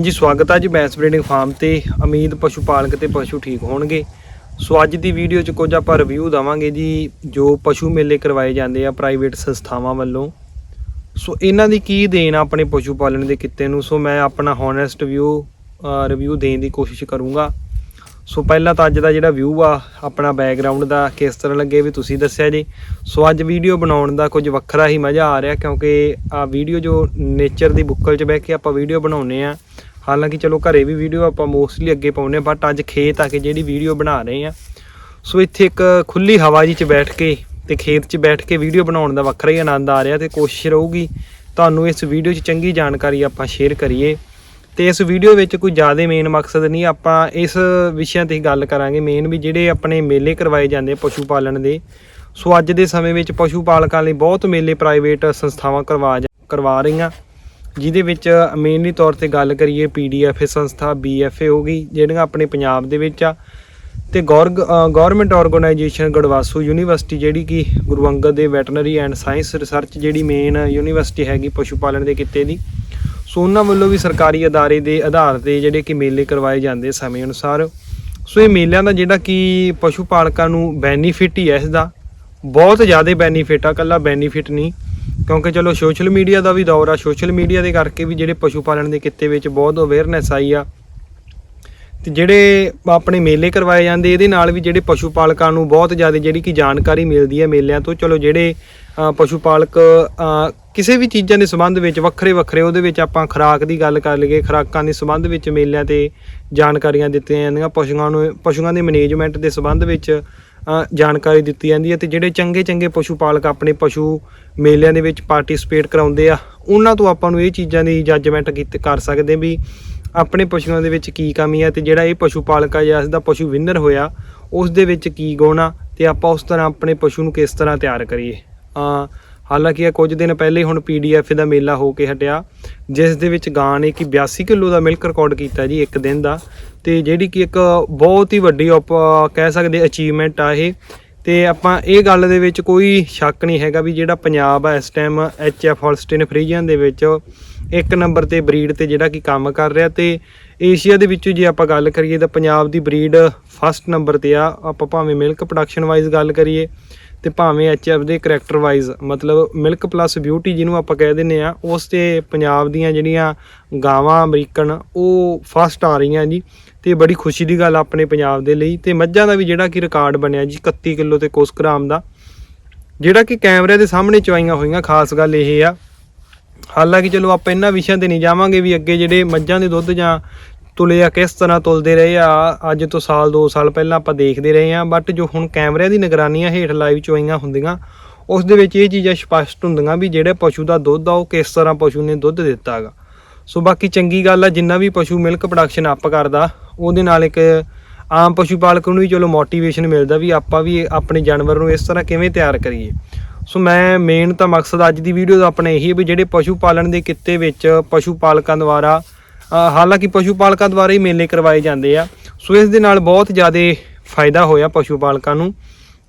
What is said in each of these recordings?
ਜੀ, ਸਵਾਗਤ ਹੈ ਜੀ ਬੈਂਸ ਬਰੀਡਿੰਗ ਫਾਰਮ ਤੇ। ਉਮੀਦ ਪਸ਼ੂ ਪਾਲਕ ਤੇ ਪਸ਼ੂ ਠੀਕ ਹੋਣਗੇ। ਸੋ ਅੱਜ ਦੀ ਵੀਡੀਓ 'ਚ ਕੁਝ ਆਪਾਂ ਰਿਵਿਊ ਦਵਾਂਗੇ ਜੀ, ਜੋ ਪਸ਼ੂ ਮੇਲੇ ਕਰਵਾਏ ਜਾਂਦੇ ਆ ਪ੍ਰਾਈਵੇਟ ਸੰਸਥਾਵਾਂ ਵੱਲੋਂ। ਸੋ ਇਹਨਾਂ ਦੀ ਕੀ ਦੇਣ ਆ ਆਪਣੇ ਪਸ਼ੂ ਪਾਲਣ ਦੇ ਕਿੱਤੇ ਨੂੰ? ਸੋ ਮੈਂ ਆਪਣਾ ਹੋਨੈਸਟ ਵਿਊ ਰਿਵਿਊ ਦੇਣ ਦੀ ਕੋਸ਼ਿਸ਼ ਕਰੂੰਗਾ। ਸੋ ਪਹਿਲਾਂ ਤਾਂ ਅੱਜ ਦਾ ਜਿਹੜਾ ਵਿਊ ਆ, ਆਪਣਾ ਬੈਕਗ੍ਰਾਉਂਡ ਦਾ ਕਿਸ ਤਰ੍ਹਾਂ ਲੱਗੇ ਵੀ ਤੁਸੀਂ ਦੱਸਿਆ ਜੀ। ਸੋ ਅੱਜ ਵੀਡੀਓ ਬਣਾਉਣ ਦਾ ਕੁਝ ਵੱਖਰਾ ਹੀ ਮਜ਼ਾ ਆ ਰਿਹਾ ਕਿਉਂਕਿ ਆ ਵੀਡੀਓ ਜੋ ਨੇਚਰ ਦੀ ਬੁੱਕਲ 'ਚ ਬਹਿ ਕੇ ਆਪਾਂ ਵੀਡੀਓ ਬਣਾਉਨੇ ਆ ਹਾਲਾਂਕਿ ਚਲੋ ਘਰੇ ਵੀ ਵੀਡੀਓ ਆਪਾਂ ਮੋਸਟਲੀ ਅੱਗੇ ਪਾਉਂਦੇ ਪਾਉਨੇ ਬਟ ਅੱਜ ਖੇਤ ਆ ਕੇ ਜਿਹੜੀ ਵੀਡੀਓ ਬਣਾ ਰਹੇ ਆ ਸੋ ਇੱਥੇ ਇੱਕ ਖੁੱਲੀ ਹਵਾ ਜੀ 'ਚ ਬੈਠ ਕੇ ਤੇ ਖੇਤ 'ਚ ਬੈਠ ਕੇ ਵੀਡੀਓ ਬਣਾਉਣ ਦਾ ਵੱਖਰਾ ਹੀ ਆਨੰਦ ਆ ਰਿਹਾ ਤੇ ਕੋਸ਼ਿਸ਼ ਰਹੂਗੀ, ਤੁਹਾਨੂੰ ਇਸ ਵੀਡੀਓ 'ਚ ਚੰਗੀ ਜਾਣਕਾਰੀ ਆਪਾਂ ਸ਼ੇਅਰ ਕਰੀਏ। ਤੇ ਇਸ ਵੀਡੀਓ ਵਿੱਚ ਕੋਈ ਜ਼ਿਆਦਾ ਮੇਨ ਮਕਸਦ ਨਹੀਂ, ਆਪਾਂ ਇਸ ਵਿਸ਼ਿਆਂ ਤੇ ਹੀ ਗੱਲ ਕਰਾਂਗੇ ਮੇਨ ਵੀ ਜਿਹੜੇ ਆਪਣੇ ਮੇਲੇ ਕਰਵਾਏ ਜਾਂਦੇ ਪਸ਼ੂ ਪਾਲਣ ਦੇ। ਸੋ ਅੱਜ ਦੇ ਸਮੇਂ ਵਿੱਚ ਪਸ਼ੂ ਪਾਲਕਾਂ ਲਈ ਬਹੁਤ ਮੇਲੇ ਪ੍ਰਾਈਵੇਟ ਸੰਸਥਾਵਾਂ ਕਰਵਾ ਜਾ- ਕਰਵਾ ਰਹੀਆਂ। ਜਿਹਦੇ ਵਿੱਚ ਮੇਨਲੀ ਤੌਰ ਤੇ ਗੱਲ ਕਰੀਏ ਪੀਡੀਐਫ ਸੰਸਥਾ ਬੀਐਫਏ ਹੋ ਗਈ, ਜਿਹੜੀਆਂ ਆਪਣੇ ਪੰਜਾਬ ਦੇ ਵਿੱਚ ਆ। ਤੇ ਗਵਰਨਮੈਂਟ ਆਰਗੇਨਾਈਜੇਸ਼ਨ ਗੜਵਾਸੂ ਯੂਨੀਵਰਸਿਟੀ ਜਿਹੜੀ ਕਿ ਗੁਰੂ ਅੰਗਦ ਦੇ ਵੈਟਰਨਰੀ ਐਂਡ ਸਾਇੰਸ ਰਿਸਰਚ ਜਿਹੜੀ ਮੇਨ ਯੂਨੀਵਰਸਿਟੀ ਹੈਗੀ ਪਸ਼ੂ ਪਾਲਣ ਦੇ ਕਿੱਤੇ ਦੀ, ਸੋ ਉਹਨਾਂ ਵੱਲੋਂ ਵੀ ਸਰਕਾਰੀ ਅਦਾਰੇ ਦੇ ਆਧਾਰ ਤੇ ਜਿਹੜੇ ਕਿ ਮੇਲੇ ਕਰਵਾਏ ਜਾਂਦੇ ਸਮੇਂ ਅਨੁਸਾਰ। ਸੋ ਇਹ ਮੇਲਿਆਂ ਦਾ ਜਿਹੜਾ ਕਿ ਪਸ਼ੂ ਪਾਲਕਾਂ ਨੂੰ ਬੈਨੀਫਿਟ ਹੀ ਹੈ ਇਸ ਦਾ। ਬਹੁਤ ਜ਼ਿਆਦਾ ਬੈਨੀਫਿਟ ਆ ਕੱਲਾ ਬੈਨੀਫਿਟ ਨਹੀਂ। ਕਿਉਂਕਿ ਚਲੋ ਸੋਸ਼ਲ ਮੀਡੀਆ ਦਾ ਵੀ ਦੌਰ ਆ, ਸੋਸ਼ਲ ਮੀਡੀਆ ਦੇ ਕਰਕੇ ਵੀ ਜਿਹੜੇ ਪਸ਼ੂ ਪਾਲਣ ਦੇ ਕਿੱਤੇ ਵਿੱਚ ਬਹੁਤ ਅਵੇਅਰਨੈਸ ਆਈ ਆ। ਤੇ ਜਿਹੜੇ ਆਪਣੇ ਮੇਲੇ ਕਰਵਾਏ ਜਾਂਦੇ, ਇਹਦੇ ਨਾਲ ਵੀ ਜਿਹੜੇ ਪਸ਼ੂ ਪਾਲਕਾਂ ਨੂੰ ਬਹੁਤ ਜ਼ਿਆਦਾ ਜਿਹੜੀ ਕਿ ਜਾਣਕਾਰੀ ਮਿਲਦੀ ਹੈ ਮੇਲਿਆਂ ਤੋਂ। ਚਲੋ ਜਿਹੜੇ ਪਸ਼ੂ ਪਾਲਕ ਕਿਸੇ ਵੀ ਚੀਜ਼ਾਂ ਦੇ ਸੰਬੰਧ ਵਿੱਚ ਵੱਖਰੇ ਵੱਖਰੇ, ਉਹਦੇ ਵਿੱਚ ਆਪਾਂ ਖੁਰਾਕ ਦੀ ਗੱਲ ਕਰ ਲਈਏ, ਖੁਰਾਕਾਂ ਦੇ ਸੰਬੰਧ ਵਿੱਚ ਮੇਲਿਆਂ ਤੇ ਜਾਣਕਾਰੀਆਂ ਦਿੱਤੀਆਂ ਜਾਂਦੀਆਂ। ਪਸ਼ੂਆਂ ਨੂੰ, ਪਸ਼ੂਆਂ ਦੇ ਮੈਨੇਜਮੈਂਟ ਦੇ ਸੰਬੰਧ ਵਿੱਚ ਜਾਣਕਾਰੀ ਦਿੱਤੀ ਜਾਂਦੀ ਹੈ ਤੇ ਜਿਹੜੇ ਚੰਗੇ ਚੰਗੇ ਪਸ਼ੂ ਪਾਲਕ ਆਪਣੇ ਪਸ਼ੂ ਮੇਲਿਆਂ ਦੇ ਵਿੱਚ ਪਾਰਟਿਸਿਪੇਟ ਕਰਾਉਂਦੇ ਆ, ਉਹਨਾਂ ਤੋਂ ਆਪਾਂ ਨੂੰ ਇਹ ਚੀਜ਼ਾਂ ਦੀ ਜੱਜਮੈਂਟ ਕੀਤੇ, ਕਰ ਸਕਦੇ ਵੀ ਆਪਣੇ ਪਸ਼ੂਆਂ ਦੇ ਵਿੱਚ ਕੀ ਕਮੀ ਹੈ ਤੇ ਜਿਹੜਾ ਇਹ ਪਸ਼ੂ ਪਾਲਕ ਆ ਜਾਂ ਇਸ ਦਾ ਪਸ਼ੂ ਵਿਨਰ ਹੋਇਆ ਉਸ ਦੇ ਵਿੱਚ ਕੀ ਗੁਣ ਆ ਤੇ ਆਪਾਂ ਉਸ ਤਰ੍ਹਾਂ ਆਪਣੇ ਪਸ਼ੂ ਨੂੰ ਕਿਸ ਤਰ੍ਹਾਂ ਤਿਆਰ ਕਰੀਏ। ਆ ਹਾਲਾਂਕਿ ਇਹ ਕੁਝ ਦਿਨ ਪਹਿਲੇ ਹੁਣ ਪੀਡੀਐਫ ਦਾ ਮੇਲਾ ਹੋ ਕੇ ਹਟਿਆ, ਜਿਸ ਦੇ ਵਿੱਚ ਗਾਂ ਨੇ ਕਿ 82 ਕਿਲੋ ਦਾ ਮਿਲਕ ਰਿਕਾਰਡ ਕੀਤਾ ਜੀ ਇੱਕ ਦਿਨ ਦਾ, ਤੇ ਜਿਹੜੀ ਕਿ ਇੱਕ ਬਹੁਤ ਹੀ ਵੱਡੀ ਆਪਾਂ, ਕਹਿ ਸਕਦੇ ਅਚੀਵਮੈਂਟ ਆ ਇਹ। ਤੇ ਆਪਾਂ ਇਹ ਗੱਲ ਦੇ ਵਿੱਚ ਕੋਈ ਸ਼ੱਕ ਨਹੀਂ ਹੈਗਾ ਵੀ ਜਿਹੜਾ ਪੰਜਾਬ ਆ ਇਸ ਟਾਈਮ ਐਚਐਫ ਹੋਲਸਟੀਨ ਫਰੀਜੀਅਨ ਦੇ ਵਿੱਚ ਇੱਕ ਨੰਬਰ ਤੇ ਬਰੀਡ ਤੇ ਜਿਹੜਾ ਕਿ ਕੰਮ ਕਰ ਰਿਹਾ ਤੇ ਏਸ਼ੀਆ ਦੇ ਵਿੱਚੋਂ ਜੇ ਆਪਾਂ ਗੱਲ ਕਰੀਏ ਤਾਂ ਪੰਜਾਬ ਦੀ ਬਰੀਡ ਫਸਟ ਨੰਬਰ ਤੇ ਆ, ਆਪਾਂ ਭਾਵੇਂ ਮਿਲਕ ਪ੍ਰੋਡਕਸ਼ਨ ਵਾਈਜ਼ ਗੱਲ ਕਰੀਏ ਤੇ ਭਾਵੇਂ ਐਚਐਫ ਦੇ ਕਰੈਕਟਰ ਵਾਈਜ਼ ਮਤਲਬ ਮਿਲਕ ਪਲੱਸ ਬਿਊਟੀ ਜਿਹਨੂੰ ਆਪਾਂ ਕਹਿ ਦਿੰਨੇ ਆ ਉਸ ਤੇ ਪੰਜਾਬ ਦੀਆਂ ਜਿਹੜੀਆਂ ਗਾਵਾਂ ਅਮਰੀਕਨ, ਉਹ ਫਸਟ ਆ ਰਹੀਆਂ ਜੀ ਤੇ ਬੜੀ ਖੁਸ਼ੀ ਦੀ ਗੱਲ ਆਪਣੇ ਪੰਜਾਬ ਦੇ ਲਈ ਤੇ ਮੱਝਾਂ ਦਾ ਵੀ ਜਿਹੜਾ ਕਿ ਰਿਕਾਰਡ ਬਣਿਆ ਜੀ 31 ਕਿਲੋ ਤੇ ਕੁਸ ਗ੍ਰਾਮ ਦਾ, ਜਿਹੜਾ ਕਿ ਕੈਮਰੇ ਦੇ ਸਾਹਮਣੇ ਚਵਾਈਆਂ ਹੋਈਆਂ, ਖਾਸ ਗੱਲ ਇਹ ਆ। ਹਾਲਾਂਕਿ ਚਲੋ ਆਪਾਂ ਇਹਨਾਂ ਵਿਸ਼ਿਆਂ ਤੇ ਨਹੀਂ ਜਾਵਾਂਗੇ ਵੀ ਅੱਗੇ ਜਿਹੜੇ ਮੱਝਾਂ ਦੇ ਦੁੱਧ ਜਾਂ ਤੁਲੇ ਆ, ਕਿਸ ਤਰ੍ਹਾਂ ਤੁਲਦੇ ਰਹੇ ਆ, ਅੱਜ ਤੋਂ ਸਾਲ 2 ਸਾਲ ਪਹਿਲਾਂ ਆਪਾਂ ਦੇਖਦੇ ਰਹੇ ਆ ਬਟ ਜੋ ਹੁਣ ਕੈਮਰਿਆਂ ਦੀ ਨਿਗਰਾਨੀਆਂ ਹੇਠ ਲਾਈਵ ਚੋਈਆਂ ਹੁੰਦੀਆਂ, ਉਸ ਦੇ ਵਿੱਚ ਇਹ ਚੀਜ਼ਾਂ ਸਪਸ਼ਟ ਹੁੰਦੀਆਂ ਵੀ ਜਿਹੜੇ ਪਸ਼ੂ ਦਾ ਦੁੱਧ ਆ, ਉਹ ਕਿਸ ਤਰ੍ਹਾਂ ਪਸ਼ੂ ਨੇ ਦੁੱਧ ਦਿੱਤਾ ਹੈਗਾ। ਸੋ ਬਾਕੀ ਚੰਗੀ ਗੱਲ ਆ, ਜਿੰਨਾ ਵੀ ਪਸ਼ੂ ਮਿਲਕ ਪ੍ਰੋਡਕਸ਼ਨ ਅਪ ਕਰਦਾ, ਉਹਦੇ ਨਾਲ ਇੱਕ ਆਮ ਪਸ਼ੂ ਪਾਲਕ ਨੂੰ ਵੀ ਚਲੋ ਮੋਟੀਵੇਸ਼ਨ ਮਿਲਦਾ ਵੀ ਆਪਾਂ ਵੀ ਆਪਣੇ ਜਾਨਵਰ ਨੂੰ ਇਸ ਤਰ੍ਹਾਂ ਕਿਵੇਂ ਤਿਆਰ ਕਰੀਏ। ਸੋ ਮੈਂ ਮੇਨ ਤਾਂ ਮਕਸਦ ਅੱਜ ਦੀ ਵੀਡੀਓ ਦਾ ਆਪਣਾ ਇਹੀ ਹੈ ਵੀ ਜਿਹੜੇ ਪਸ਼ੂ ਪਾਲਣ ਦੇ ਕਿੱਤੇ ਵਿੱਚ ਪਸ਼ੂ ਪਾਲਕਾਂ ਦੁਆਰਾ ਹਾਲਾਂਕਿ ਪਸ਼ੂ ਪਾਲਕਾਂ ਦੁਆਰਾ ਹੀ ਮੇਲੇ ਕਰਵਾਏ ਜਾਂਦੇ ਆ। ਸੋ ਇਸ ਦੇ ਨਾਲ ਬਹੁਤ ਜ਼ਿਆਦਾ ਫਾਇਦਾ ਹੋਇਆ ਪਸ਼ੂ ਪਾਲਕਾਂ ਨੂੰ,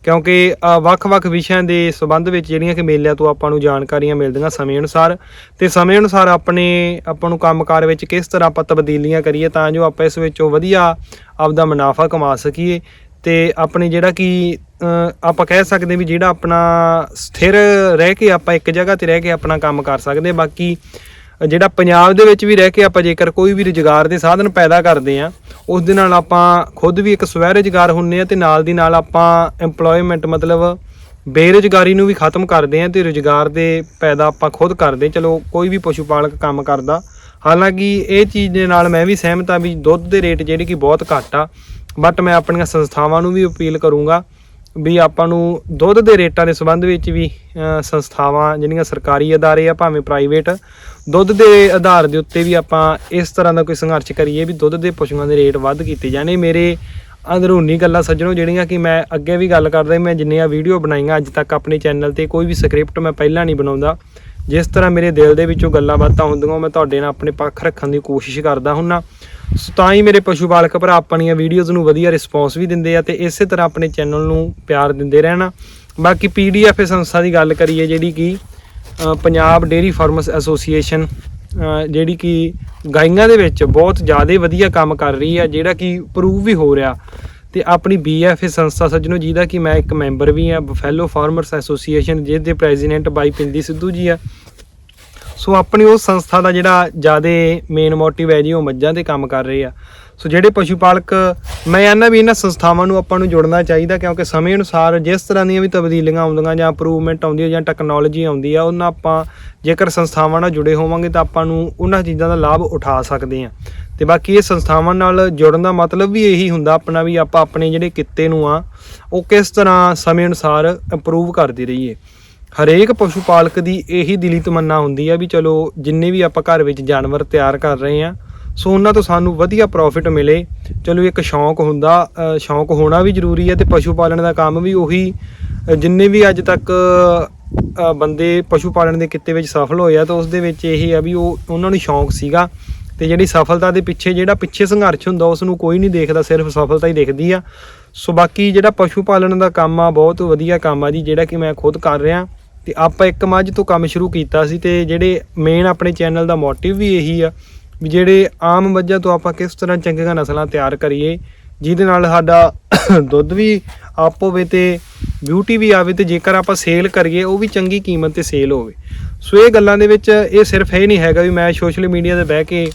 ਕਿਉਂਕਿ ਵੱਖ-ਵੱਖ ਵਿਸ਼ਿਆਂ ਦੇ ਸੰਬੰਧ ਵਿੱਚ ਜਿਹੜੀਆਂ ਕਿ ਮੇਲਿਆਂ ਤੋਂ ਆਪਾਂ ਨੂੰ ਜਾਣਕਾਰੀਆਂ ਮਿਲਦੀਆਂ ਸਮੇਂ ਅਨੁਸਾਰ। ਤੇ ਸਮੇਂ ਅਨੁਸਾਰ ਆਪਣੇ, ਆਪਾਂ ਨੂੰ ਕੰਮਕਾਰ ਵਿੱਚ ਕਿਸ ਤਰ੍ਹਾਂ ਆਪਾਂ ਤਬਦੀਲੀਆਂ ਕਰੀਏ ਤਾਂ ਜੋ ਆਪਾਂ ਇਸ ਵਿੱਚੋਂ ਵਧੀਆ ਆਪਦਾ ਮੁਨਾਫਾ ਕਮਾ ਸਕੀਏ। ਤੇ ਆਪਣੇ ਜਿਹੜਾ ਕਿ ਆਪਾਂ ਕਹਿ ਸਕਦੇ ਵੀ ਜਿਹੜਾ ਆਪਣਾ ਸਥਿਰ ਰਹਿ ਕੇ ਆਪਾਂ ਇੱਕ ਜਗ੍ਹਾ ਤੇ ਰਹਿ ਕੇ ਆਪਣਾ ਕੰਮ ਕਰ ਸਕਦੇ ਬਾਕੀ ਜਿਹੜਾ ਪੰਜਾਬ ਦੇ ਵਿੱਚ ਵੀ ਰਹਿ ਕੇ ਆਪਾਂ ਜੇਕਰ ਕੋਈ ਵੀ ਰੁਜ਼ਗਾਰ ਦੇ ਸਾਧਨ ਪੈਦਾ ਕਰਦੇ ਆ ਉਸ ਦੇ ਨਾਲ ਆਪਾਂ ਖੁਦ ਵੀ ਇੱਕ ਸਵੈ ਰੁਜ਼ਗਾਰ ਹੁੰਨੇ ਆ ਤੇ ਨਾਲ ਦੀ ਨਾਲ ਆਪਾਂ EMPLOYMENT ਮਤਲਬ ਬੇਰੁਜ਼ਗਾਰੀ ਨੂੰ ਵੀ ਖਤਮ ਕਰਦੇ ਆ ਤੇ ਰੁਜ਼ਗਾਰ ਦੇ ਪੈਦਾ ਆਪਾਂ ਖੁਦ ਕਰਦੇ ਚਲੋ, ਕੋਈ ਵੀ ਪਸ਼ੂ ਪਾਲਕ ਕੰਮ ਕਰਦਾ। ਹਾਲਾਂਕਿ ਇਹ ਚੀਜ਼ ਦੇ ਨਾਲ ਮੈਂ ਵੀ ਸਹਿਮਤ ਆ ਵੀ ਦੁੱਧ ਦੇ ਰੇਟ ਜਿਹੜੇ ਕਿ ਬਹੁਤ ਘੱਟ ਆ ਬਟ ਮੈਂ ਆਪਣੀਆਂ ਸੰਸਥਾਵਾਂ ਨੂੰ ਵੀ ਅਪੀਲ ਕਰੂੰਗਾ ਵੀ ਆਪਾਂ ਨੂੰ ਦੁੱਧ ਦੇ ਰੇਟਾਂ ਦੇ ਸੰਬੰਧ ਵਿੱਚ ਵੀ ਸੰਸਥਾਵਾਂ, ਜਿਹੜੀਆਂ ਸਰਕਾਰੀ ਅਦਾਰੇ ਆ, ਭਾਵੇਂ ਪ੍ਰਾਈਵੇਟ ਦੁੱਧ ਦੇ ਆਧਾਰ ਦੇ ਉੱਤੇ ਵੀ ਆਪਾਂ ਇਸ ਤਰ੍ਹਾਂ ਦਾ ਕੋਈ ਸੰਘਰਸ਼ ਕਰੀਏ ਵੀ ਦੁੱਧ ਦੇ ਪਸ਼ੂਆਂ ਦੇ ਰੇਟ ਵੱਧ ਕੀਤੇ ਜਾਣੇ। ਮੇਰੇ ਅੰਦਰੂਨੀ ਗੱਲਾਂ ਸੱਜਣੋ ਜਿਹੜੀਆਂ ਕਿ ਮੈਂ ਅੱਗੇ ਵੀ ਗੱਲ ਕਰਦਾ ਮੈਂ ਜਿੰਨੀਆਂ ਵੀਡੀਓ ਬਣਾਈਆਂ ਅੱਜ ਤੱਕ ਆਪਣੇ ਚੈਨਲ ਤੇ ਕੋਈ ਵੀ ਸਕ੍ਰਿਪਟ ਮੈਂ ਪਹਿਲਾਂ ਨਹੀਂ ਬਣਾਉਂਦਾ। ਜਿਸ ਤਰ੍ਹਾਂ ਮੇਰੇ ਦਿਲ ਦੇ ਵਿੱਚੋਂ ਗੱਲਾਂ ਬਾਤਾਂ ਹੁੰਦੀਆਂ, ਮੈਂ ਤੁਹਾਡੇ ਨਾਲ ਆਪਣੇ ਪੱਖ ਰੱਖਣ ਦੀ ਕੋਸ਼ਿਸ਼ ਕਰਦਾ ਹੁੰਨਾ। ਸੋ ਤਾਂ ਹੀ ਮੇਰੇ ਪਸ਼ੂ ਪਾਲਕ ਭਰਾ ਆਪਣੀਆਂ ਵੀਡੀਓਜ਼ ਨੂੰ ਵਧੀਆ ਰਿਸਪੌਂਸ ਵੀ ਦਿੰਦੇ ਆ ਤੇ ਇਸੇ ਤਰ੍ਹਾਂ ਆਪਣੇ ਚੈਨਲ ਨੂੰ ਪਿਆਰ ਦਿੰਦੇ ਰਹਿਣਾ। ਬਾਕੀ ਪੀਡੀਐਫ ਸੰਸਥਾ ਦੀ ਗੱਲ ਕਰੀਏ ਜਿਹੜੀ ਕਿ ਪੰਜਾਬ ਡੇਰੀ ਫਾਰਮਰਸ ਐਸੋਸੀਏਸ਼ਨ ਜਿਹੜੀ ਕਿ ਗਾਈਆਂ ਦੇ ਵਿੱਚ ਬਹੁਤ ਜ਼ਿਆਦਾ ਵਧੀਆ ਕੰਮ ਕਰ ਰਹੀ ਆ, ਜਿਹੜਾ ਕਿ ਪ੍ਰੂਵ ਵੀ ਹੋ ਰਿਹਾ। ਤੇ ਆਪਣੀ ਬੀਐਫਏ ਸੰਸਥਾ ਸੱਜਣੋ ਜਿਹਦਾ ਕਿ ਮੈਂ ਇੱਕ ਮੈਂਬਰ ਵੀ ਆ ਬਫੈਲੋ ਫਾਰਮਰਸ ਐਸੋਸੀਏਸ਼ਨ ਜਿਹਦੇ ਪ੍ਰੈਜ਼ੀਡੈਂਟ ਬਾਈ ਪਿੰਦੀ ਸਿੱਧੂ ਜੀ ਆ। ਸੋ ਆਪਣੀ ਉਸ ਸੰਸਥਾ ਦਾ ਜਿਹੜਾ ਜ਼ਿਆਦਾ ਮੇਨ ਮੋਟਿਵ ਹੈ ਜੀ, ਉਹ ਮੱਝਾਂ ਤੇ ਕੰਮ ਕਰ ਰਹੇ ਆ। ਸੋ ਜਿਹੜੇ ਪਸ਼ੂ ਪਾਲਕ ਮੈਂ ਆਨਾ ਵੀ ਇਹਨਾਂ ਸੰਸਥਾਵਾਂ ਨੂੰ ਆਪਾਂ ਨੂੰ ਜੁੜਨਾ ਚਾਹੀਦਾ, ਕਿਉਂਕਿ ਸਮੇਂ ਅਨੁਸਾਰ ਜਿਸ ਤਰ੍ਹਾਂ ਦੀਆਂ ਵੀ ਤਬਦੀਲੀਆਂ ਆਉਂਦੀਆਂ ਜਾਂ ਇੰਪਰੂਵਮੈਂਟ ਆਉਂਦੀ ਹੈ ਜਾਂ ਟੈਕਨੋਲੋਜੀ ਆਉਂਦੀ ਆ, ਉਹਨਾਂ ਆਪਾਂ ਜੇਕਰ ਸੰਸਥਾਵਾਂ ਨਾਲ ਜੁੜੇ ਹੋਵਾਂਗੇ ਤਾਂ ਆਪਾਂ ਨੂੰ ਉਹਨਾਂ ਚੀਜ਼ਾਂ ਦਾ ਲਾਭ ਉਠਾ ਸਕਦੇ ਆ। ਤੇ ਬਾਕੀ ਇਹ ਸੰਸਥਾਵਾਂ ਨਾਲ ਜੁੜਨ ਦਾ ਮਤਲਬ ਵੀ ਇਹੀ ਹੁੰਦਾ, ਆਪਣਾ ਵੀ ਆਪਾਂ ਆਪਣੇ ਜਿਹੜੇ ਕਿੱਤੇ ਨੂੰ ਆ, ਉਹ ਕਿਸ ਤਰ੍ਹਾਂ ਸਮੇਂ ਅਨੁਸਾਰ ਇੰਪਰੂਵ ਕਰਦੇ ਰਹੀਏ। ਹਰੇਕ ਪਸ਼ੂ ਪਾਲਕ ਦੀ ਇਹੀ ਦਿਲੀ ਤਮੰਨਾ ਹੁੰਦੀ ਆ ਵੀ ਚਲੋ ਜਿੰਨੇ ਵੀ ਆਪਾਂ ਘਰ ਵਿੱਚ ਜਾਨਵਰ ਤਿਆਰ ਕਰ ਰਹੇ ਆ, ਸੋ ਉਹਨਾਂ ਤੋਂ ਸਾਨੂੰ ਵਧੀਆ ਪ੍ਰੋਫਿਟ ਮਿਲੇ। ਚਲੋ ਇੱਕ ਸ਼ੌਂਕ ਹੁੰਦਾ ਸ਼ੌਂਕ ਹੋਣਾ ਵੀ ਜ਼ਰੂਰੀ ਹੈ ਤੇ ਪਸ਼ੂ ਪਾਲਣ ਦਾ ਕੰਮ ਵੀ ਉਹੀ ਜਿੰਨੇ ਵੀ ਅੱਜ ਤੱਕ ਬੰਦੇ ਪਸ਼ੂ ਪਾਲਣ ਦੇ ਕਿੱਤੇ ਵਿੱਚ ਸਫਲ ਹੋਏ ਆ, ਤਾਂ ਉਸ ਦੇ ਵਿੱਚ ਇਹ ਆ ਵੀ ਉਹ ਉਹਨਾਂ ਨੂੰ ਸ਼ੌਂਕ ਸੀਗਾ। ਤੇ ਜਿਹੜੀ ਸਫਲਤਾ ਦੇ ਪਿੱਛੇ ਜਿਹੜਾ ਪਿੱਛੇ ਸੰਘਰਸ਼ ਹੁੰਦਾ ਉਸ ਨੂੰ ਕੋਈ ਨਹੀਂ ਦੇਖਦਾ, ਸਿਰਫ ਸਫਲਤਾ ਹੀ ਦੇਖਦੀ ਆ। ਸੋ ਬਾਕੀ ਜਿਹੜਾ ਪਸ਼ੂ ਪਾਲਣ ਦਾ ਕੰਮ ਆ, ਬਹੁਤ ਵਧੀਆ ਕੰਮ ਆ ਜੀ, ਜਿਹੜਾ ਕਿ ਮੈਂ ਖੁਦ ਕਰ ਰਿਹਾ। ਤੇ ਆਪਾਂ ਇੱਕ ਮੱਝ ਤੋਂ ਕੰਮ ਸ਼ੁਰੂ ਕੀਤਾ ਸੀ ਤੇ ਜਿਹੜੇ ਮੇਨ ਆਪਣੇ ਚੈਨਲ ਦਾ ਮੋਟਿਵ ਵੀ ਇਹੀ ਆ ਵੀ ਜਿਹੜੇ ਆਮ ਮੱਝਾਂ ਤੋਂ ਆਪਾਂ ਕਿਸ ਤਰ੍ਹਾਂ ਚੰਗੀਆਂ ਨਸਲਾਂ ਤਿਆਰ ਕਰੀਏ, ਜਿਹਦੇ ਨਾਲ ਸਾਡਾ ਦੁੱਧ ਵੀ ਆਪ ਹੋਵੇ ਤੇ ਬਿਊਟੀ ਵੀ ਆਵੇ ਤੇ ਜੇਕਰ ਆਪਾਂ ਸੇਲ ਕਰੀਏ, ਉਹ ਵੀ ਚੰਗੀ ਕੀਮਤ ਤੇ ਸੇਲ ਹੋਵੇ। ਸੋ ਇਹ ਗੱਲਾਂ ਦੇ ਵਿੱਚ ਇਹ ਸਿਰਫ ਇਹ ਨਹੀਂ ਹੈਗਾ ਵੀ ਮੈਂ ਸੋਸ਼ਲ ਮੀਡੀਆ ਤੇ ਬਹਿ ਕੇ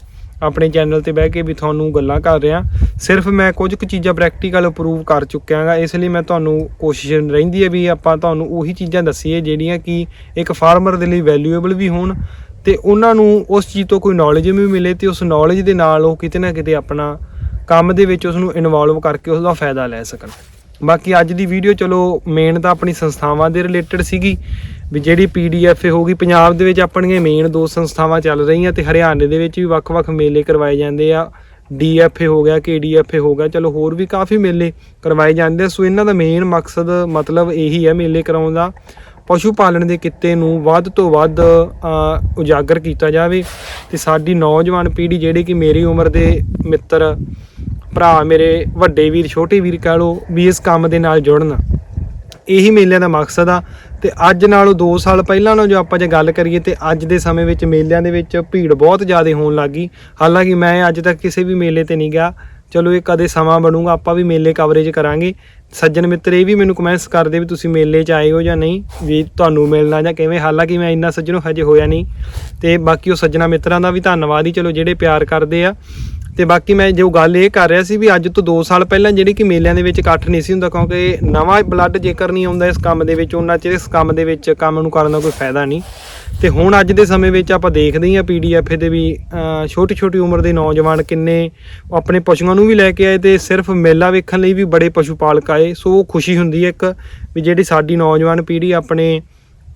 ਆਪਣੇ ਚੈਨਲ ਤੇ ਬਹਿ ਕੇ ਵੀ ਤੁਹਾਨੂੰ ਗੱਲਾਂ ਕਰ ਰਿਹਾ। ਸਿਰਫ ਮੈਂ ਕੁਝ ਕੁ ਚੀਜ਼ਾਂ ਪ੍ਰੈਕਟੀਕਲ ਅਪਰੂਵ ਕਰ ਚੁੱਕਿਆ ਹਾਂ ਇਸ ਲਈ ਮੈਂ ਤੁਹਾਨੂੰ ਕੋਸ਼ਿਸ਼ ਰਹਿੰਦੀ ਹੈ ਵੀ ਆਪਾਂ ਤੁਹਾਨੂੰ ਉਹੀ ਚੀਜ਼ਾਂ ਦੱਸੀਏ ਜਿਹੜੀਆਂ ਕਿ ਇੱਕ ਫਾਰਮਰ ਦੇ ਲਈ ਵੈਲਿਊਏਬਲ ਵੀ ਹੋਣ ਤੇ ਉਹਨਾਂ ਨੂੰ ਉਸ ਚੀਜ਼ ਤੋਂ ਕੋਈ ਨੌਲੇਜ ਵੀ ਮਿਲੇ ਤੇ ਉਸ ਨੌਲੇਜ ਦੇ ਨਾਲ ਉਹ ਕਿਤੇ ਨਾ ਕਿਤੇ ਆਪਣਾ ਕੰਮ ਦੇ ਵਿੱਚ ਉਸ ਨੂੰ ਇਨਵੋਲਵ ਕਰਕੇ ਉਸ ਦਾ ਫਾਇਦਾ ਲੈ ਸਕਣ। ਬਾਕੀ ਅੱਜ ਦੀ ਵੀਡੀਓ ਚਲੋ ਮੇਨ ਤਾਂ ਆਪਣੀ ਸੰਸਥਾਵਾਂ ਦੇ ਰਿਲੇਟਡ ਸੀਗੀ। ਵੀ ਜਿਹੜੀ ਪੀਡੀਐਫ ਹੋਊਗੀ, ਪੰਜਾਬ ਦੇ ਵਿੱਚ ਆਪਣੀਆਂ ਮੇਨ ਦੋ ਸੰਸਥਾਵਾਂ ਚੱਲ ਰਹੀਆਂ ਤੇ ਹਰਿਆਣੇ ਦੇ ਵਿੱਚ ਵੀ ਵੱਖ-ਵੱਖ ਮੇਲੇ ਕਰਵਾਏ ਜਾਂਦੇ ਆ। ਡੀਐਫਏ ਹੋ ਗਿਆ ਕੇਡੀਐਫਏ ਹੋ ਗਿਆ, ਚਲੋ ਹੋਰ ਵੀ ਕਾਫੀ ਮੇਲੇ ਕਰਵਾਏ ਜਾਂਦੇ ਆ। ਸੋ ਇਹਨਾਂ ਦਾ ਮੇਨ ਮਕਸਦ, ਮਤਲਬ ਇਹੀ ਹੈ ਮੇਲੇ ਕਰਾਉਣ ਦਾ। ਪਸ਼ੂ ਪਾਲਣ ਦੇ ਕਿੱਤੇ ਨੂੰ ਵੱਧ ਤੋਂ ਵੱਧ ਉਜਾਗਰ ਕੀਤਾ ਜਾਵੇ ਤੇ ਸਾਡੀ ਨੌਜਵਾਨ ਪੀੜ੍ਹੀ ਜਿਹੜੀ ਕਿ ਮੇਰੀ ਉਮਰ ਦੇ ਮਿੱਤਰ, ਭਰਾ ਮੇਰੇ ਵੱਡੇ ਵੀਰ, ਛੋਟੇ ਵੀਰ ਕਹ ਲਓ, ਵੀ ਇਸ ਕੰਮ ਦੇ ਨਾਲ ਜੁੜਨ। ਇਹੀ ਮੇਲਿਆਂ ਦਾ ਮਕਸਦ ਆ। ਤੇ ਅੱਜ ਨਾਲੋਂ 2 ਸਾਲ ਪਹਿਲਾਂ ਨਾਲੋਂ ਜੋ ਆਪਾਂ ਜੇ ਗੱਲ ਕਰੀਏ ਤੇ ਅੱਜ ਦੇ ਸਮੇਂ ਵਿੱਚ ਮੇਲਿਆਂ ਦੇ ਵਿੱਚ ਭੀੜ ਬਹੁਤ ਜ਼ਿਆਦਾ ਹੋਣ ਲੱਗੀ ਹਾਲਾਂਕਿ ਮੈਂ ਅੱਜ ਤੱਕ ਕਿਸੇ ਵੀ ਮੇਲੇ ਤੇ ਨਹੀਂ ਗਿਆ। ਚਲੋ ਇਹ ਕਦੇ ਸਮਾਂ ਬਣੂਗਾ, ਆਪਾਂ ਵੀ ਮੇਲੇ ਕਵਰੇਜ ਕਰਾਂਗੇ। ਸੱਜਣ ਮਿੱਤਰ, ਇਹ ਵੀ ਮੈਨੂੰ ਕਮੈਂਟਸ ਕਰਦੇ ਵੀ ਤੁਸੀਂ ਮੇਲੇ 'ਚ ਆਏ ਹੋ ਜਾਂ ਨਹੀਂ, ਵੀ ਤੁਹਾਨੂੰ ਮਿਲਣਾ ਜਾਂ ਕਿਵੇਂ। ਹਾਲਾਂਕਿ ਮੈਂ ਇੰਨਾ ਸੱਜਣੋਂ ਹਜੇ ਹੋਇਆ ਨਹੀਂ। ਤੇ ਬਾਕੀ ਉਹ ਸੱਜਣਾ ਮਿੱਤਰਾਂ ਦਾ ਵੀ ਧੰਨਵਾਦ ਹੀ। ਚਲੋ ਜਿਹੜੇ ਪਿਆਰ ਕਰਦੇ ਆ ਤੇ ਬਾਕੀ ਮੈਂ ਜੋ ਗੱਲ ਇਹ ਕਰ ਰਿਹਾ ਸੀ ਵੀ ਅੱਜ ਤੋਂ 2 ਸਾਲ ਪਹਿਲਾਂ ਜਿਹੜੀ ਕਿ ਮੇਲਿਆਂ ਦੇ ਵਿੱਚ ਇਕੱਠ ਨਹੀਂ ਸੀ ਹੁੰਦਾ, ਕਿਉਂਕਿ ਨਵਾਂ ਬਲੱਡ ਜੇਕਰ ਨਹੀਂ ਆਉਂਦਾ ਇਸ ਕੰਮ ਦੇ ਵਿੱਚ, ਉਹਨਾਂ 'ਚ ਇਸ ਕੰਮ ਦੇ ਵਿੱਚ ਕੰਮ ਨੂੰ ਕਰਨ ਦਾ ਕੋਈ ਫਾਇਦਾ ਨਹੀਂ। ਤੇ ਹੁਣ ਅੱਜ ਦੇ ਸਮੇਂ ਵਿੱਚ ਆਪਾਂ ਦੇਖਦੇ ਹਾਂ ਪੀਡੀਐਫ ਦੇ ਵੀ ਛੋਟੀ ਛੋਟੀ ਉਮਰ ਦੇ ਨੌਜਵਾਨ ਕਿੰਨੇ ਆਪਣੇ ਪਸ਼ੂਆਂ ਨੂੰ ਵੀ ਲੈ ਕੇ ਆਏ ਤੇ ਸਿਰਫ ਮੇਲਾ ਵੇਖਣ ਲਈ ਵੀ ਬੜੇ ਪਸ਼ੂ ਪਾਲਕ ਆਏ। ਸੋ ਉਹ ਖੁਸ਼ੀ ਹੁੰਦੀ ਹੈ ਇੱਕ ਵੀ ਜਿਹੜੀ ਸਾਡੀ ਨੌਜਵਾਨ ਪੀੜ੍ਹੀ ਆਪਣੇ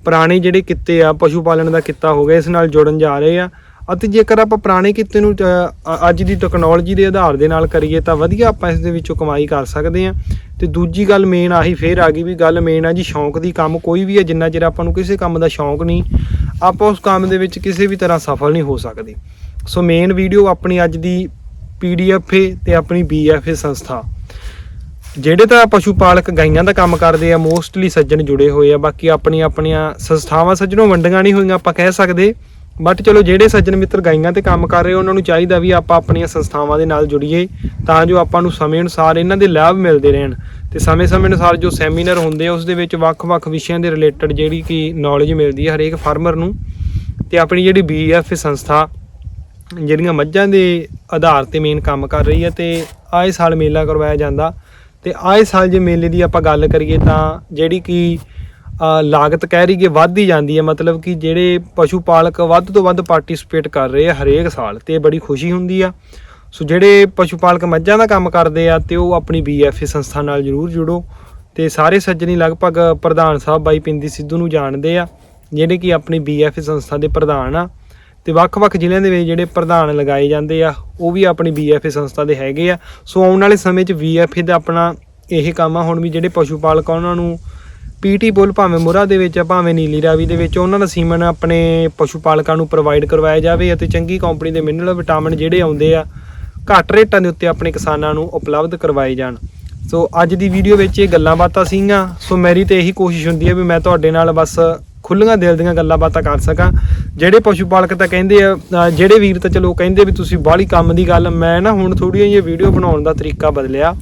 ਪੁਰਾਣੇ ਜਿਹੜੇ ਕਿੱਤੇ ਆ, ਪਸ਼ੂ ਪਾਲਣ ਦਾ ਕਿੱਤਾ ਹੋ ਗਿਆ, ਇਸ ਨਾਲ ਜੁੜਨ ਜਾ ਰਹੇ ਆ। ਅਤੇ ਜੇਕਰ ਆਪਾਂ ਪੁਰਾਣੇ ਕਿੱਤੇ ਨੂੰ ਅ, ਅੱਜ ਦੀ ਟੈਕਨੋਲੋਜੀ ਦੇ ਆਧਾਰ ਦੇ ਨਾਲ ਕਰੀਏ ਤਾਂ ਵਧੀਆ ਆਪਾਂ ਇਸ ਦੇ ਵਿੱਚੋਂ ਕਮਾਈ ਕਰ ਸਕਦੇ ਹਾਂ। ਤੇ ਦੂਜੀ ਗੱਲ ਮੇਨ ਆਹੀ ਫੇਰ ਆ ਗਈ ਵੀ ਗੱਲ ਮੇਨ ਆ ਜੀ ਸ਼ੌਂਕ ਦੀ ਕੰਮ ਕੋਈ ਵੀ ਹੈ ਜਿੰਨਾ ਚਿਰ ਆਪਾਂ ਨੂੰ ਕਿਸੇ ਕੰਮ ਦਾ ਸ਼ੌਂਕ ਨਹੀਂ ਆਪਾਂ ਉਸ ਕੰਮ ਦੇ ਵਿੱਚ ਕਿਸੇ ਵੀ ਤਰ੍ਹਾਂ ਸਫਲ ਨਹੀਂ ਹੋ ਸਕਦੇ। ਸੋ ਮੇਨ ਵੀਡੀਓ ਆਪਣੀ ਅੱਜ ਦੀ ਪੀਡੀਐਫ ਤੇ ਆਪਣੀ ਬੀਐਫਏ ਸੰਸਥਾ। ਜਿਹੜੇ ਤਾਂ ਪਸ਼ੂ ਪਾਲਕ ਗਾਈਆਂ ਦਾ ਕੰਮ ਕਰਦੇ ਆ ਮੋਸਟਲੀ ਸੱਜਣ ਜੁੜੇ ਹੋਏ ਆ ਬਾਕੀ ਆਪਣੀਆਂ ਆਪਣੀਆਂ ਸੰਸਥਾਵਾਂ ਸੱਜਣੋਂ ਵੰਡੀਆਂ ਨਹੀਂ ਹੋਈਆਂ ਆਪਾਂ ਕਹਿ ਸਕਦੇ। ਬਟ ਚਲੋ ਜਿਹੜੇ ਸੱਜਣ ਮਿੱਤਰ ਗਾਈਆਂ ਤੇ ਕੰਮ ਕਰ ਰਹੇ, ਉਹਨਾਂ ਨੂੰ ਚਾਹੀਦਾ ਵੀ ਆਪਾਂ ਆਪਣੀਆਂ ਸੰਸਥਾਵਾਂ ਦੇ ਨਾਲ ਜੁੜੀਏ, ਤਾਂ ਜੋ ਆਪਾਂ ਨੂੰ ਸਮੇਂ ਅਨੁਸਾਰ ਇਹਨਾਂ ਦੇ ਲਾਭ ਮਿਲਦੇ ਰਹਿਣ। ਤੇ ਸਮੇਂ-ਸਮੇਂ ਅਨੁਸਾਰ ਜੋ ਸੈਮੀਨਾਰ ਹੁੰਦੇ ਆ ਉਸ ਦੇ ਵਿੱਚ ਵੱਖ-ਵੱਖ ਵਿਸ਼ਿਆਂ ਦੇ ਰਿਲੇਟਡ ਜਿਹੜੀ ਕਿ ਨੌਲੇਜ ਮਿਲਦੀ ਹੈ ਹਰੇਕ ਫਾਰਮਰ ਨੂੰ। ਤੇ ਆਪਣੀ ਜਿਹੜੀ ਬੀਐਫ ਸੰਸਥਾ, ਜਿਹੜੀਆਂ ਮੱਝਾਂ ਦੇ ਆਧਾਰ ਤੇ ਮੇਨ ਕੰਮ ਕਰ ਰਹੀ ਹੈ ਤੇ ਆਏ ਸਾਲ ਮੇਲਾ ਕਰਵਾਇਆ ਜਾਂਦਾ। ਤੇ ਆਏ ਸਾਲ ਜੇ ਮੇਲੇ ਦੀ ਆਪਾਂ ਗੱਲ ਕਰੀਏ, ਤਾਂ ਜਿਹੜੀ ਕਿ ਲਾਗਤ ਕਹਿ ਰਹੀ ਕਿ ਵੱਧਦੀ ਜਾਂਦੀ ਹੈ, ਮਤਲਬ ਕਿ ਜਿਹੜੇ ਪਸ਼ੂ ਪਾਲਕ ਵੱਧ ਤੋਂ ਵੱਧ ਪਾਰਟਿਸਿਪੇਟ ਕਰ ਰਹੇ ਆ ਹਰੇਕ ਸਾਲ ਤੇ ਬੜੀ ਖੁਸ਼ੀ ਹੁੰਦੀ ਆ। ਸੋ ਜਿਹੜੇ ਪਸ਼ੂ ਪਾਲਕ ਮੱਝਾਂ ਦਾ ਕੰਮ ਕਰਦੇ ਆ ਤੇ ਉਹ ਆਪਣੀ ਬੀਐਫਏ ਸੰਸਥਾ ਨਾਲ ਜਰੂਰ ਜੁੜੋ ਤੇ ਸਾਰੇ ਸੱਜਣੀ ਲਗਭਗ ਪ੍ਰਧਾਨ ਸਾਹਿਬ ਬਾਈ ਪਿੰਦੀ ਸਿੱਧੂ ਨੂੰ ਜਾਣਦੇ ਆ, ਜਿਹੜੇ ਕਿ ਆਪਣੀ ਬੀਐਫਏ ਸੰਸਥਾ ਦੇ ਪ੍ਰਧਾਨ ਆ ਤੇ ਵੱਖ-ਵੱਖ ਜ਼ਿਲ੍ਹਿਆਂ ਦੇ ਵਿੱਚ ਜਿਹੜੇ ਪ੍ਰਧਾਨ ਲਗਾਏ ਜਾਂਦੇ ਆ, ਉਹ ਵੀ ਆਪਣੀ ਬੀਐਫਏ ਸੰਸਥਾ ਦੇ ਹੈਗੇ ਆ। ਸੋ ਆਉਣ ਵਾਲੇ ਸਮੇਂ 'ਚ ਬੀਐਫਏ ਦਾ ਆਪਣਾ ਇਹ ਕੰਮ ਆ, ਹੁਣ ਵੀ ਜਿਹੜੇ ਪਸ਼ੂ ਪਾਲਕ ਆ, ਉਹਨਾਂ ਨੂੰ ਪੀਟੀ ਬੋਲ ਭਾਵੇਂ ਮੁਰਾ ਦੇ ਵਿੱਚ ਆ, ਭਾਵੇਂ ਨੀਲੀ ਰਾਵੀ ਦੇ ਵਿੱਚ ਉਹਨਾਂ ਦਾ ਸੀਮਨ ਆਪਣੇ ਪਸ਼ੂ ਪਾਲਕਾਂ ਨੂੰ ਪ੍ਰੋਵਾਈਡ ਕਰਵਾਇਆ ਜਾਵੇ ਅਤੇ ਚੰਗੀ ਕੰਪਨੀ ਦੇ ਮਿਨਰਲ ਵਿਟਾਮਿਨ ਜਿਹੜੇ ਆਉਂਦੇ ਆ ਘੱਟ ਰੇਟਾਂ ਦੇ ਉੱਤੇ ਆਪਣੇ ਕਿਸਾਨਾਂ ਨੂੰ ਉਪਲਬਧ ਕਰਵਾਏ ਜਾਣ। ਸੋ ਅੱਜ ਦੀ ਵੀਡੀਓ ਵਿੱਚ ਇਹ ਗੱਲਾਂ ਬਾਤਾਂ ਸੀਗੀਆਂ। ਸੋ ਮੇਰੀ ਤੇ ਇਹੀ ਕੋਸ਼ਿਸ਼ ਹੁੰਦੀ ਹੈ ਵੀ ਮੈਂ ਤੁਹਾਡੇ ਨਾਲ ਬਸ ਖੁੱਲੀਆਂ ਦਿਲ ਦੀਆਂ ਗੱਲਾਂ ਬਾਤਾਂ ਕਰ ਸਕਾਂ। ਜਿਹੜੇ ਪਸ਼ੂ ਪਾਲਕ ਤਾਂ ਕਹਿੰਦੇ ਆ ਜਿਹੜੇ ਵੀਰ ਤਾਂ ਚਲੋ ਕਹਿੰਦੇ ਵੀ ਤੁਸੀਂ ਬਾਹਲੀ ਕੰਮ ਦੀ ਗੱਲ ਮੈਂ ਨਾ ਹੁਣ ਥੋੜੀਆਂ ਜਿਹੀਆਂ ਵੀਡੀਓ ਬਣਾਉਣ ਦਾ ਤਰੀਕਾ ਬਦਲਿਆ।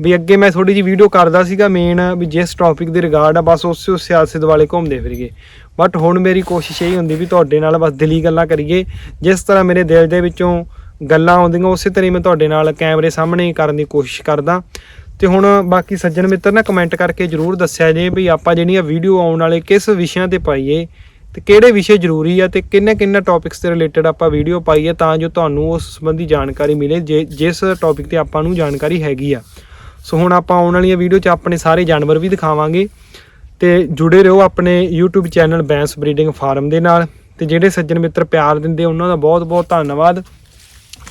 ਵੀ ਅੱਗੇ ਮੈਂ ਥੋੜੀ ਜਿਹੀ ਵੀਡੀਓ ਕਰਦਾ ਸੀਗਾ ਮੇਨ ਵੀ ਜਿਸ ਟੌਪਿਕ ਦੇ ਰਿਗਾਰਡ ਆ, ਬਸ ਉਸੇ ਉਸੇ ਸਿਆਸਤ ਦੁਆਲੇ ਘੁੰਮਦੇ ਫਿਰੀਏ। ਬਟ ਹੁਣ ਮੇਰੀ ਕੋਸ਼ਿਸ਼ ਇਹ ਹੁੰਦੀ ਵੀ ਤੁਹਾਡੇ ਨਾਲ ਬਸ ਦਿਲੀ ਗੱਲਾਂ ਕਰੀਏ। ਜਿਸ ਤਰ੍ਹਾਂ ਮੇਰੇ ਦਿਲ ਦੇ ਵਿੱਚੋਂ ਗੱਲਾਂ ਆਉਂਦੀਆਂ, ਉਸੇ ਤਰ੍ਹਾਂ ਹੀ ਮੈਂ ਤੁਹਾਡੇ ਨਾਲ ਕੈਮਰੇ ਸਾਹਮਣੇ ਕਰਨ ਦੀ ਕੋਸ਼ਿਸ਼ ਕਰਦਾ। ਤੇ ਹੁਣ ਬਾਕੀ ਸੱਜਣ ਮਿੱਤਰ ਨਾ ਕਮੈਂਟ ਕਰਕੇ ਜਰੂਰ ਦੱਸਿਆ ਜੇ ਵੀ ਆਪਾਂ ਜਿਹੜੀਆਂ ਵੀਡੀਓ ਆਉਣ ਵਾਲੇ ਕਿਸ ਵਿਸ਼ਿਆਂ ਤੇ ਪਾਈਏ, ਤੇ ਕਿਹੜੇ ਵਿਸ਼ੇ ਜ਼ਰੂਰੀ ਆ ਤੇ ਕਿੰਨੇ ਕਿੰਨੇ ਟੌਪਿਕਸ ਦੇ ਰਿਲੇਟਡ ਆਪਾਂ ਵੀਡੀਓ ਪਾਈਏ ਤਾਂ ਜੋ ਤੁਹਾਨੂੰ ਉਸ ਸੰਬੰਧੀ ਜਾਣਕਾਰੀ ਮਿਲੇ, ਜੇ- ਜਿਸ ਟੌਪਿਕ ਤੇ ਆਪਾਂ ਨੂੰ ਜਾਣਕਾਰੀ ਹੈਗੀ ਆ। ਸੋ ਹੁਣ ਆਪਾਂ ਆਉਣ ਵਾਲੀਆਂ ਵੀਡੀਓ 'ਚ ਆਪਣੇ ਸਾਰੇ ਜਾਨਵਰ ਵੀ ਦਿਖਾਵਾਂਗੇ। ਤੇ ਜੁੜੇ ਰਹੋ ਆਪਣੇ YouTube channel Bains breeding farm ਦੇ ਨਾਲ। ਤੇ ਜਿਹੜੇ ਸੱਜਣ ਮਿੱਤਰ ਪਿਆਰ ਦਿੰਦੇ ਉਹਨਾਂ ਦਾ ਬਹੁਤ ਬਹੁਤ ਧੰਨਵਾਦ।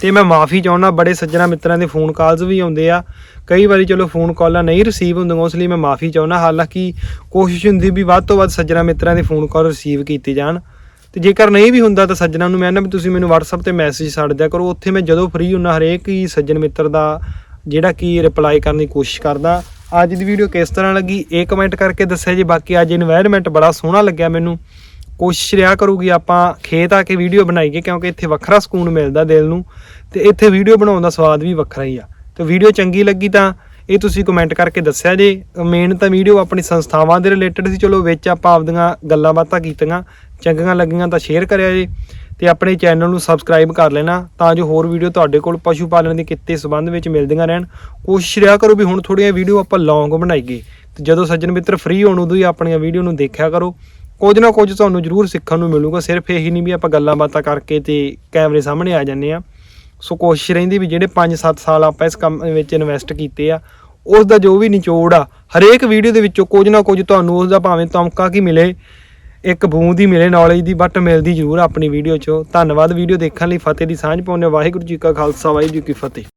ਤੇ ਮੈਂ ਮਾਫੀ ਚਾਹੁੰਦਾ, ਬੜੇ ਸੱਜਣਾ ਮਿੱਤਰਾਂ ਦੇ ਫੋਨ ਕਾਲਸ ਵੀ ਆਉਂਦੇ ਆ। ਕਈ ਵਾਰੀ ਚਲੋ ਫੋਨ ਕਾਲਾਂ ਨਹੀਂ ਰਿਸੀਵ ਹੁੰਦੀਆਂ, ਉਸ ਲਈ ਮੈਂ ਮਾਫੀ ਚਾਹੁੰਦਾ। ਹਾਲਾਂਕਿ ਕੋਸ਼ਿਸ਼ ਹੁੰਦੀ ਵੀ ਵੱਧ ਤੋਂ ਵੱਧ ਸੱਜਣਾ ਮਿੱਤਰਾਂ ਦੇ ਫੋਨ ਕਾਲ ਰਿਸੀਵ ਕੀਤੇ ਜਾਣ। ਤੇ ਜੇਕਰ ਨਹੀਂ ਵੀ ਹੁੰਦਾ ਤਾਂ ਸੱਜਣਾ ਨੂੰ ਮੈਂ ਨਾ ਵੀ ਤੁਸੀਂ ਮੈਨੂੰ WhatsApp ਤੇ ਮੈਸੇਜ ਛੱਡ ਦਿਆ ਕਰੋ। ਉੱਥੇ ਮੈਂ ਜਦੋਂ ਫ੍ਰੀ ਹੁੰਨਾ, ਹਰੇਕ ਹੀ ਸੱਜਣ ਮਿੱਤਰ ਦਾ ਜਿਹੜਾ ਕਿ ਰਿਪਲਾਈ ਕਰਨ ਦੀ ਕੋਸ਼ਿਸ਼ ਕਰਦਾ। ਅੱਜ ਦੀ ਵੀਡੀਓ ਕਿਸ ਤਰ੍ਹਾਂ ਲੱਗੀ? ਇਹ ਕਮੈਂਟ ਕਰਕੇ ਦੱਸਿਆ ਜੀ। ਬਾਕੀ ਅੱਜ এনवायरमेंट ਬੜਾ ਸੋਹਣਾ ਲੱਗਿਆ ਮੈਨੂੰ। ਕੋਸ਼ਿਸ਼ ਰਿਹਾ ਕਰੂਗੀ ਆਪਾਂ ਖੇਤ ਆ ਕੇ ਵੀਡੀਓ ਬਣਾਈਏ, ਕਿਉਂਕਿ ਇੱਥੇ ਵੱਖਰਾ ਸਕੂਨ ਮਿਲਦਾ ਦਿਲ ਨੂੰ। ਤੇ ਇੱਥੇ ਵੀਡੀਓ ਬਣਾਉਣ ਦਾ ਸਵਾਦ ਵੀ ਵੱਖਰਾ ਹੀ ਆ। ਤੇ ਵੀਡੀਓ ਚੰਗੀ ਲੱਗੀ ਤਾਂ ਇਹ ਤੁਸੀਂ ਕਮੈਂਟ ਕਰਕੇ ਦੱਸਿਆ ਜੇ। ਮੇਨ ਤਾਂ ਵੀਡੀਓ ਆਪਣੀ ਸੰਸਥਾਵਾਂ ਦੇ ਰਿਲੇਟਡ ਸੀ। ਚਲੋ ਵਿੱਚ ਆਪਾਂ ਆਪਦੀਆਂ ਗੱਲਾਂ ਬਾਤਾਂ ਕੀਤੀਆਂ। ਚੰਗੀਆਂ ਲੱਗੀਆਂ ਤਾਂ ਸ਼ੇਅਰ ਕਰਿਆ ਜੇ। ਤੇ ਆਪਣੇ ਚੈਨਲ ਨੂੰ ਸਬਸਕ੍ਰਾਈਬ ਕਰ ਲੈਣਾ ਤਾਂ ਜੋ ਹੋਰ ਵੀਡੀਓ ਤੁਹਾਡੇ ਕੋਲ ਪਸ਼ੂ ਪਾਲਣ ਦੇ ਕਿੱਤੇ ਸੰਬੰਧ ਵਿੱਚ ਮਿਲਦੀਆਂ ਰਹਿਣ। ਕੋਸ਼ਿਸ਼ ਰਿਹਾ ਕਰੋ ਵੀ ਹੁਣ ਥੋੜੀਆਂ ਵੀਡੀਓ ਆਪਾਂ ਲੌਂਗ ਬਣਾਈਏ। ਤੇ ਜਦੋਂ ਸੱਜਣ ਮਿੱਤਰ ਫ੍ਰੀ ਹੋਣ, ਉਦੋਂ ਹੀ ਆਪਣੀਆਂ ਵੀਡੀਓ ਨੂੰ ਦੇਖਿਆ ਕਰੋ। ਕੁਝ ਨਾ ਕੁਝ ਤੁਹਾਨੂੰ ਜ਼ਰੂਰ ਸਿੱਖਣ ਨੂੰ ਮਿਲੂਗਾ। ਸਿਰਫ ਇਹੀ ਨਹੀਂ ਵੀ ਆਪਾਂ ਗੱਲਾਂ ਬਾਤਾਂ ਕਰਕੇ ਤੇ ਕੈਮਰੇ ਸਾਹਮਣੇ ਆ ਜਾਂਦੇ ਆ ਸੋ ਕੋਸ਼ਿਸ਼ ਰਹਿੰਦੀ ਵੀ ਜਿਹੜੇ 5-7 ਸਾਲ ਆਪਾਂ ਇਸ ਕੰਮ ਵਿੱਚ ਇਨਵੈਸਟ ਕੀਤੇ ਆ ਉਸ ਦਾ ਜੋ ਵੀ ਨਿਚੋੜ ਆ, ਹਰੇਕ ਵੀਡੀਓ ਦੇ ਵਿੱਚੋਂ ਕੁਝ ਨਾ ਕੁਝ ਤੁਹਾਨੂੰ ਉਸ ਦਾ ਭਾਵੇਂ ਤਮਕਾ ਕੀ ਮਿਲੇ। ਇੱਕ ਬੂੰਦ ਹੀ ਮਿਲੇ ਨੌਲੇਜ ਦੀ ਬਟ ਮਿਲਦੀ ਜ਼ਰੂਰ ਆਪਣੀ ਵੀਡੀਓ 'ਚੋਂ। ਧੰਨਵਾਦ ਵੀਡੀਓ ਦੇਖਣ ਲਈ, ਫਤਿਹ ਦੀ ਸਾਂਝ ਪਾਉਂਦੇ ਵਾਹਿਗੁਰੂ ਜੀ ਕਾ ਖਾਲਸਾ, ਵਾਹਿਗੁਰੂ ਜੀ ਕੀ ਫਤਿਹ।